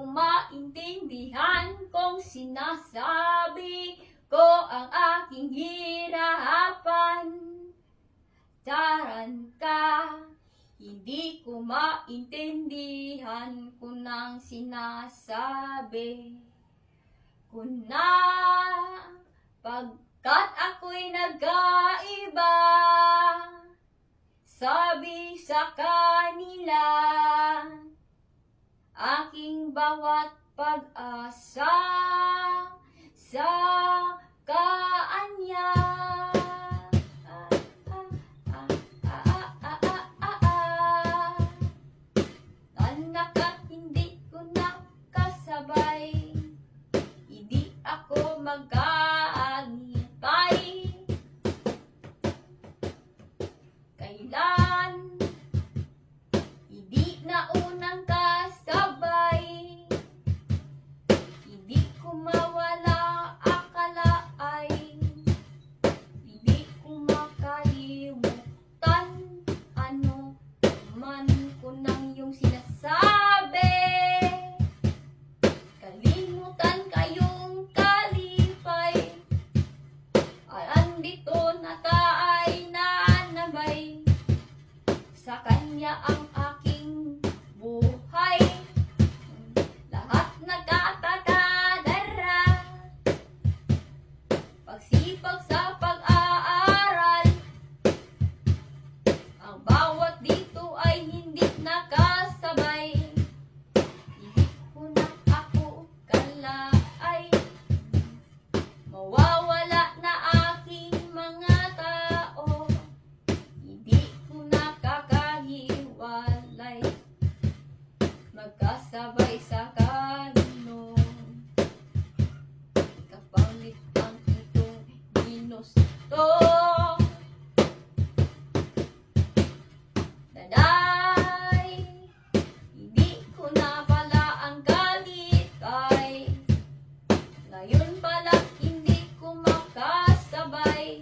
Ko maintindihan kung sinasabi ko ang aking hirapan. Taranta, hindi ko maintindihan kung nang sinasabi ko na pagkat ako'y nag-aiba. Sabi sa kanila, aking bawat pag-asa sa kaanya. Ah, ah, ah, ah, ah, ah, ah, ah. Anak at hindi ko nakasabay, hindi ako mag-aangipay. Kailan hindi na Kanya ang aking buhay. Lahat nagkakadara Pagsipag sa pag-aaral. Ang bawat dito ay hindi nakasabay Magkasabay sa kanino Kapalit ang itong ginusto Daday Hindi ko na pala ang kalitay Ngayon pala hindi ko makasabay